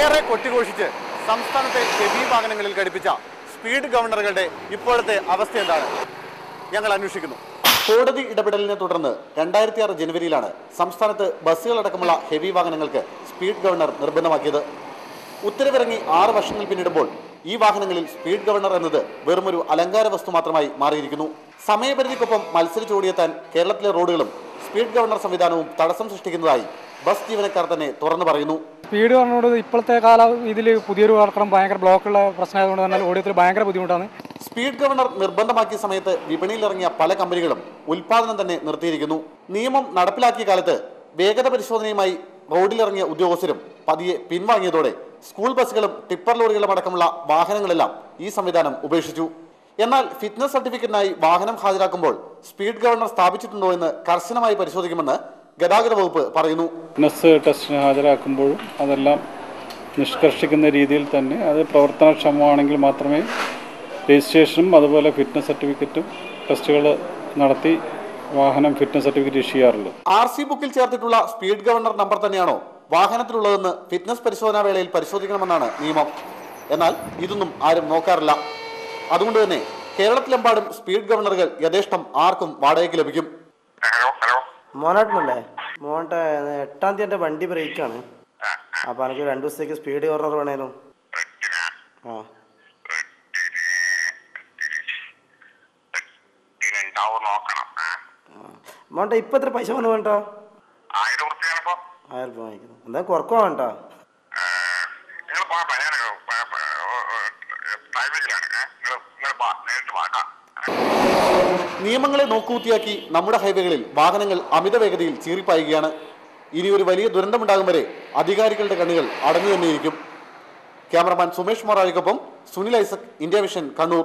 ഏറെ കൊട്ടിഘോഷിച്ച് സംസ്ഥാനത്തെ ഹെവി വാഹനങ്ങളിൽ ഘടിപ്പിച്ച സ്പീഡ് ഗവർണറുകളുടെ ഇപ്പോഴത്തെ അവസ്ഥ എന്താണ്? ഞങ്ങൾ അന്വേഷിക്കുന്നു. കോടതി ഇടപെടലിനെ തുടർന്ന് രണ്ടായിരത്തി ആറ് ജനുവരിയിലാണ് സംസ്ഥാനത്ത് ബസ്സുകളടക്കമുള്ള ഹെവി വാഹനങ്ങൾക്ക് സ്പീഡ് ഗവർണർ നിർബന്ധമാക്കിയത്. ഉത്തരവിറങ്ങി ആറ് വർഷങ്ങൾ പിന്നിടുമ്പോൾ ഈ വാഹനങ്ങളിൽ സ്പീഡ് ഗവർണർ എന്നത് വെറുമൊരു അലങ്കാര വസ്തു മാത്രമായി മാറിയിരിക്കുന്നു. സമയപരിധിക്കൊപ്പം മത്സരിച്ചോടിയെത്താൻ കേരളത്തിലെ റോഡുകളും സ്പീഡ് ഗവർണർ സംവിധാനവും തടസ്സം സൃഷ്ടിക്കുന്നതായി ബസ് ജീവനക്കാർ തന്നെ തുറന്നു പറയുന്നു. സ്പീഡ് ഗവർണറോട് ഇപ്പോഴത്തെ കാല ഇതിൽ പുതിയൊരു വർക്കണം ഭയങ്കര ബ്ലോക്കുള്ള പ്രശ്നമായതുകൊണ്ട് തന്നെ ഓടിയത്തിൽ ഭയങ്കര ബുദ്ധിമുട്ടാണ്. സ്പീഡ് ഗവർണർ നിർബന്ധമാക്കിയ സമയത്ത് വിപണിയിൽ ഇറങ്ങിയ പല കമ്പനികളും ഉൽപാദനം തന്നെ നിർത്തിയിരിക്കുന്നു. നിയമം നടപ്പിലാക്കിയ കാലത്ത് വേഗത പരിശോധനയുമായി റോഡിലിറങ്ങിയ ഉദ്യോഗസ്ഥരും പതിയെ പിൻവാങ്ങിയതോടെ സ്കൂൾ ബസ്സുകളും ടിപ്പർ ലോറികളും അടക്കമുള്ള വാഹനങ്ങളെല്ലാം ഈ സംവിധാനം ഉപേക്ഷിച്ചു. എന്നാൽ ഫിറ്റ്നസ് സർട്ടിഫിക്കറ്റിനായി വാഹനം ഹാജരാക്കുമ്പോൾ സ്പീഡ് ഗവർണർ സ്ഥാപിച്ചിട്ടുണ്ടോ എന്ന് കർശനമായി പരിശോധിക്കുമെന്ന് ഗതാഗത വകുപ്പ് പറയുന്നു. ഫിറ്റ്നസ് ടെസ്റ്റിന് ഹാജരാക്കുമ്പോഴും അതെല്ലാം നിഷ്കർഷിക്കുന്ന രീതിയിൽ തന്നെ അത് പ്രവർത്തനക്ഷമമാണെങ്കിൽ മാത്രമേ രജിസ്ട്രേഷനും അതുപോലെ ഫിറ്റ്നസ് സർട്ടിഫിക്കറ്റും ടെസ്റ്റുകൾ നടത്തി വാഹനം ഫിറ്റ്നസ് സർട്ടിഫിക്കറ്റ് ഇഷ്യൂ ചെയ്യാറുള്ളൂ. ആർ സി ബുക്കിൽ ചേർത്തിട്ടുള്ള സ്പീഡ് ഗവർണർ നമ്പർ തന്നെയാണോ വാഹനത്തിലുള്ളതെന്ന് ഫിറ്റ്നസ് പരിശോധനാ വേളയിൽ പരിശോധിക്കണമെന്നാണ് നിയമം. എന്നാൽ ഇതൊന്നും ആരും നോക്കാറില്ല. അതുകൊണ്ട് തന്നെ കേരളത്തിലെമ്പാടും സ്പീഡ് ഗവർണറുകൾ യഥേഷ്ടം ആർക്കും വാടകയ്ക്ക് ലഭിക്കും. Hello hello. മോനാട്ടനല്ലേ? മോന്റെ എട്ടാം തീയതി എന്റെ വണ്ടി ബ്രേക്കാണ്. അപ്പൊ എനിക്ക് രണ്ടു ദിവസത്തേക്ക് സ്പീഡ് ഗവർണർ വേണേനു ആ. ഇപ്പൊ എത്ര പൈസ വന്നു വേണ്ട ആയിരം രൂപ വാങ്ങിക്കുന്നു. എന്താ കുറക്കോ വേണ്ട നിയമങ്ങളെ നോക്കുകുത്തിയാക്കി നമ്മുടെ ഹൈവേകളിൽ വാഹനങ്ങൾ അമിത വേഗതയിൽ ചീറിപ്പായുകയാണ്. ഇനി ഒരു വലിയ ദുരന്തമുണ്ടാകും വരെ അധികാരികളുടെ കണ്ണുകൾ അടഞ്ഞു തന്നെയിരിക്കും. ക്യാമറമാൻ സുമേഷ് മൊറാലിക്കൊപ്പം സുനിൽ ഐസക് ഇന്ത്യ വിഷൻ കണ്ണൂർ.